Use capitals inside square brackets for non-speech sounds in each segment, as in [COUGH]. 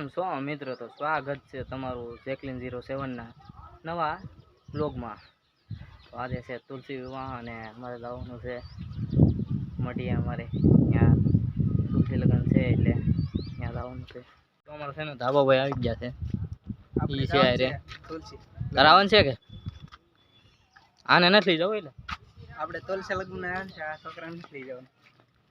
કેમ છો મિત્રો તો સ્વાગત છે તમારું જેકલિન ઝીરો સેવનના નવા બ્લોગમાં તો આજે છે તુલસી વિવાહ અને અમારે લાવવાનું છે મઢીએ અમારે. ત્યાં તુલસી લગ્ન છે એટલે ત્યાં લાવવાનું છે. તો અમારે છે ને ધાબાભાઈ આવી ગયા છે. એ છે કરાવવાનું છે કે? આને નથી લઈ જવું એટલે? આપણે તુલસી લગ્ન છોકરાને નથી લઈ જવાનું.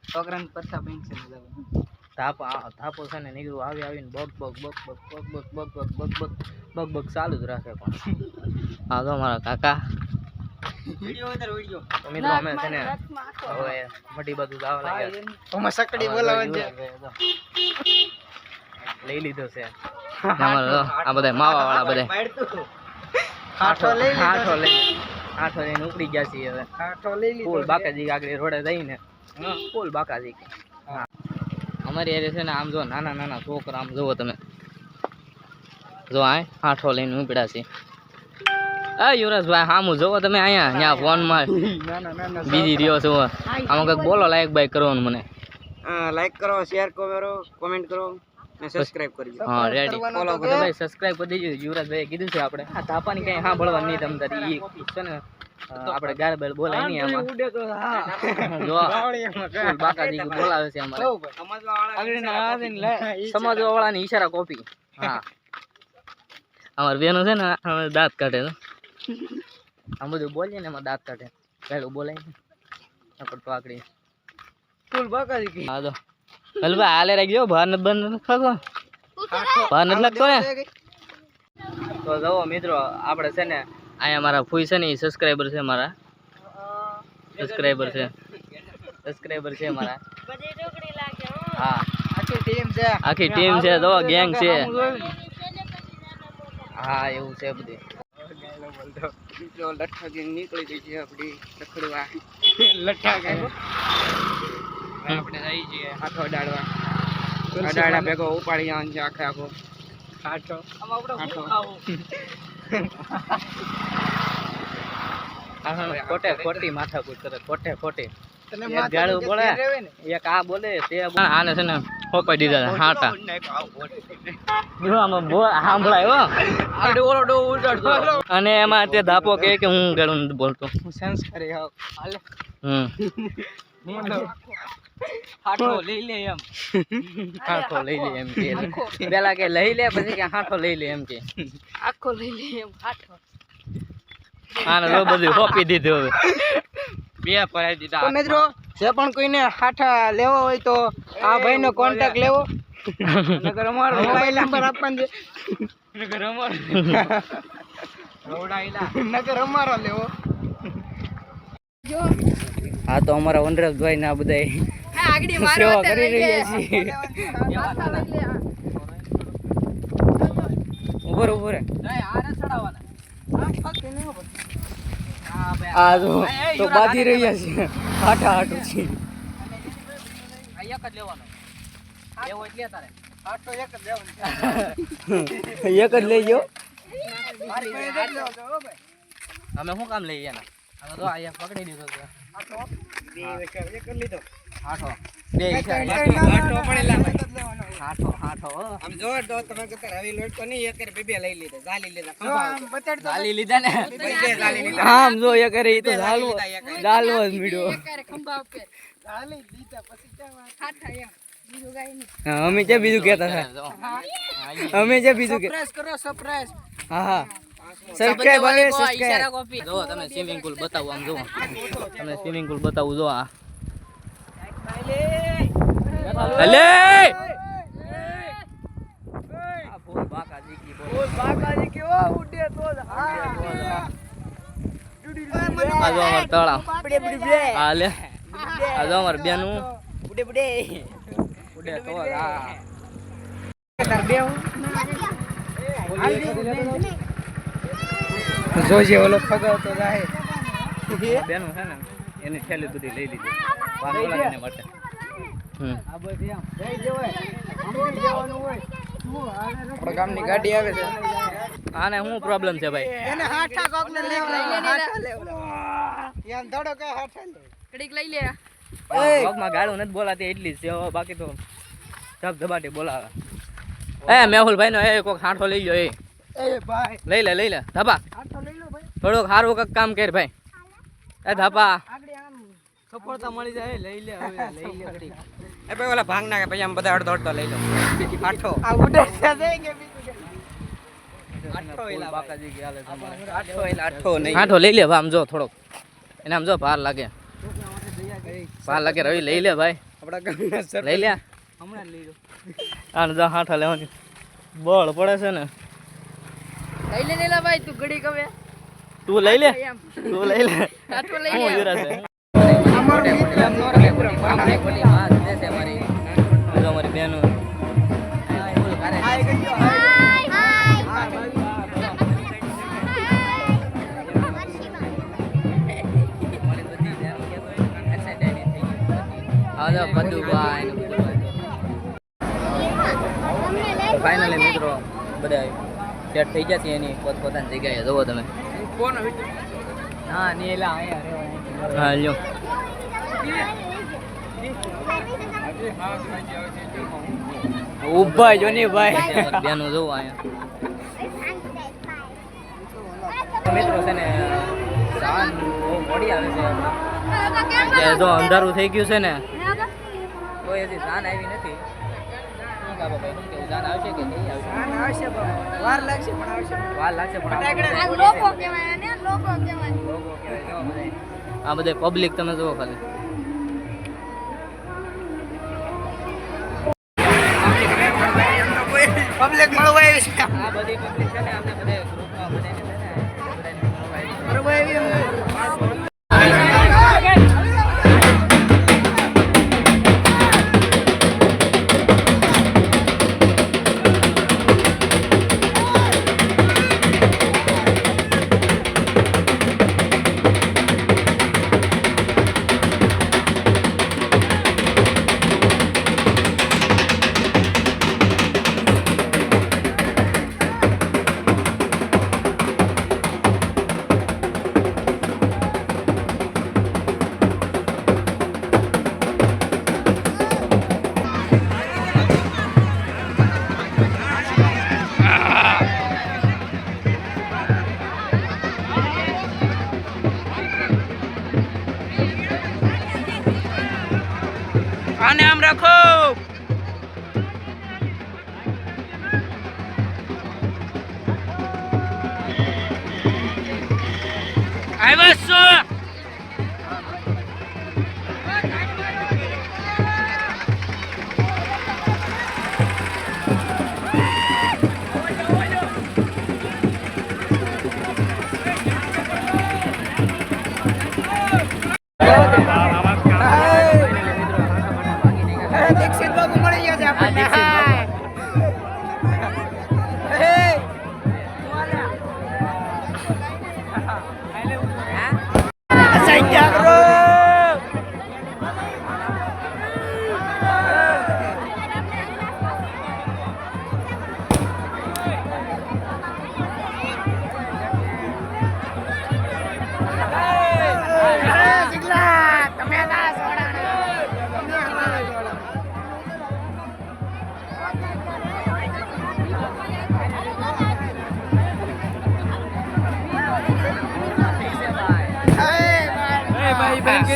છોકરાને પરસા પેન્શન જવાનું ધાપો થાપો છે ને નીકળું આવી આવીને બગ બગ બગ બગ બગ બગ બગ બગ બગ બગ બગ બગ ચાલુ જ રાખે પણ આ તો મારા કાકા વિડિયો ઉતાર વિડિયો તો મિત્રો અમે છે ને હવે મોટી બાજુ જવા લાગ્યા છે. સકડી બોલાવવાની છે લઈ લીધો છે આ બધા માવા વાળા બધા આઠો લઈ આઠો લઈ આઠો લઈને ઉપડી ગયા છીએ હવે હાઠો લઈ લીધો છે. બાકાજી આગળ રોડે જઈને ફૂલ બાકાજી હા અમારી એરે છે ને આમ જો નાના નાના છોકરા આમ જુઓ તમે. જો આ આઠો લઈને ઉપડ્યા છે. આ યુવરાજભાઈ હામું જોવો તમે અહીંયા અહીંયા ફોનમાં બીજી રહ્યો છો. આમાં કંઈક બોલો લાયક બાઈક કરવાનું મને. લાઈક કરો શેર કરો કોમેન્ટ કરો સબસ્ક્રાઇબ કરજો હા રેડી ફોલો કરો. ભાઈ સબસ્ક્રાઇબ કરી દેજો. યુવરાજભાઈ કીધું છે આપણે. આ તાપાની કઈ સાંભળવા નહીં તમ તારી ઈ છે ને. આપણે ગાર બેળ બોલાય નહીં આમાં. જો [LAUGHS] ફૂલ બાકાજી બોલાવે છે અમારે. સમજવા વાળાની ઈશારા કોપી. હા અમાર બેનો છે ને દાંત કાઢે તો આમ બધું બોલીએ ને એમાં દાંત કાઢે. પેલું બોલાય ને તો આકડી. ફૂલ બાકાજી હા તો. પેલું ભાઈ હાલે રાખજો ભાર નથી બંધ નથી ખાતો ભાર નથી લાગતો ને? તો જવો મિત્રો આપણે છે ને અહીંયા મારા ફૂઈ છે ને એ સબસ્ક્રાઈબર છે મારા સબસ્ક્રાઈબર છે. સબસ્ક્રાઈબર છે મારા હા. આખી ટીમ છે આખી ટીમ છે તો ગેંગ છે. હા એવું છે બધું. લઠ્ઠા ગેંગ નીકળી ગઈ છે આપણી લખડવા લઠ્ઠા ગેંગ. આપણે હાથો અડાડવા અડાડા ભેગો ઉપાડી જવાનું છે આખે આખો હાથો હાથો ખોટે ખોટી માથાકૂટ કરે ખોટે ખોટી. એક ગાળું બોલે. એક આ બોલે તે. આને છે ને ખોપાઈ દીધા હાટા. સાંભળાય હો. આપણે ઓલો ડો અને એમાં તે દાપો કહે કે હું ગાળું બોલતો. હું સેન્સ કરી હમ. [LAUGHS] હાથો લઈ લે એમ. [LAUGHS] હાથો લઈ લે એમ કે. [LAUGHS] પેલા કે લઈ લે પછી કે હાથો લઈ લે એમ કે. આખો લઈ લે એમ હાથો આને જો બધું હોપી દીધું હવે. બે પરાઈ દીધા તો મિત્રો જે પણ કોઈને હાથા લેવો હોય તો આ ભાઈનો કોન્ટેક્ટ લેવો. નગર અમારો [LAUGHS] મોબાઈલ નંબર આપવાનો નગર અમારો. નગર અમારો લેવો. જો. હા તો અમારા વનરાજભાઈ ના બધા આગળ મારો કરી રહ્યા છીએ. ઉપર ઉપર આ જો તો બાંધી રહ્યા છીએ હાટા હાટું છે. એક જ લેવાનો લેવો એટલે તારે એક જ લઈ ગયો અમે શું કામ લઈ ગયા પકડી લીધો. હાઠો બે ઈશારા. પડેલા ભાઈ હાઠો હાઠો આમ જો તો તમે કતર આવી લોટ તો નહીં એક બે બે લઈ લીધા ઝાલી લીધા આમ બતાડ ગાલી લીધા ને? બે ઝાલી લીધા. આમ જો એ ઈ તો ઝાલવો ઝાલવો જ મીડો ક્યારે ખંભા ઉપર. ઝાલી લીધા પછી ક્યાં હાથા એમ. બીજું કાંઈ નહીં. હા, અમે જે બીજું કેતા હતા? અમે જે બીજું સરપ્રાઈઝ કરો સરપ્રાઈઝ હા હા. સબસ્ક્રાઇબ આવે સબસ્ક્રાઇબ જો તમે સ્વિમિંગ પુલ બતાવું આમ જો. તમે સ્વિમિંગ પુલ બતાવું જો આ. અલે! જોજે ઓલો ફગાવતો જાય બેનું છે ને એની થેલી બધી લઈ લીધી. આપણા ગામની ગાડી આવે છે. આને શું પ્રોબ્લેમ છે ભાઈ? એને હાઠા કોક ને લેવા હાઠા લેવા યાર ધડો કે હાઠા લે. કડીક લઈ લે. પગમાં ગાળું નથી બોલાતી એટલી જ છે. બાકી તો ધબ ધબાટી બોલાવે. એ મેહુલભાઈ નો એ કોક હાંઠો લઈ લો એ. એ ભાઈ. લઈ લે લઈ લે. ધાપા હાઠો લઈ લો ભાઈ. થોડુંક સારું કંઈક કામ કર ભાઈ. એ ધાપા આગળ આમ સફળતા મળી જાય લઈ લે હવે લઈ લે ઘડી એ ભાઈ ઓલા ભાંગ નાખે પછી આમ બધા અડધો અડધો લઈ લો. આઠો. આ ઉડે છે કે આઠો લઈ લે ભાઈ આમ જો થોડોક. એને આમ જો ભાર લાગે. ભાર લાગે રવિ લઈ લે ભાઈ. આપણા લઈ લે. હમણાં લઈ લો. આને જા હાંઠા લેવાની. બળ પડે છે ને. લઈ લે લેલા ભાઈ તું ઘડી કવે તું લઈ લે. તું લઈ લે. આઠો લઈ લે. અમારું નો બહેનો હાય હા જો બધું ભાઈ ફાઇનલી મિત્રો બધા સેટ થઈ છે એની પોતપોતાની જગ્યાએ. જુઓ તમે. કોણ હા ની એલા અહીંયા હા લ્યો. ઊભા જો ને ભાઈ. બેનું જોવો અહીંયા. મિત્રો છે ને સાન બહુ મોડી આવે છે જો અંધારું થઈ ગયું છે ને કોઈ હજી સાન આવી નથી. વાર લાગશે પણ આવશે. વાર લાગશે પણ લોકો કહેવાય લોકો કહેવાય જો. આ બધે પબ્લિક તમે જુઓ ખાલી. પબ્લિક મળવા આવી છે. આ બધી પબ્લિક છે ને આવ્યા છો દીક્ષિત તો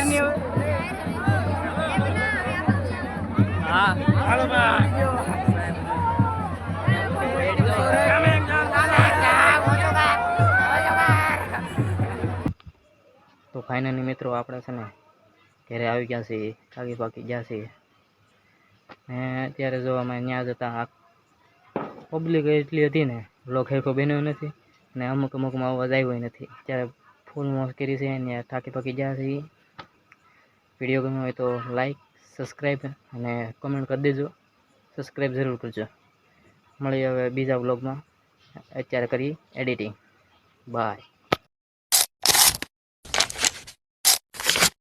ફાઇનલી મિત્રો આપણે છે ને ઘરે આવી ગયા છીએ, થાકી પાકી ગયા છીએ. ને અત્યારે જો અમે ત્યાં જતા પબ્લિક એટલી હતી ને બ્લોક હેરખો બન્યો નથી ને અમુક અમુકમાં અવાજ આવ્યો નથી. ત્યારે ફૂલ મોસ કરી છે ને થાકી પાકી ગયા છીએ. વીડિયો ગમ્યો હોય તો લાઈક સબસ્ક્રાઈબ અને કમેન્ટ કરી દેજો. સબસ્ક્રાઈબ જરૂર કરજો. મળીએ હવે બીજા બ્લોગમાં અત્યારે કરીએ એડિટિંગ બાય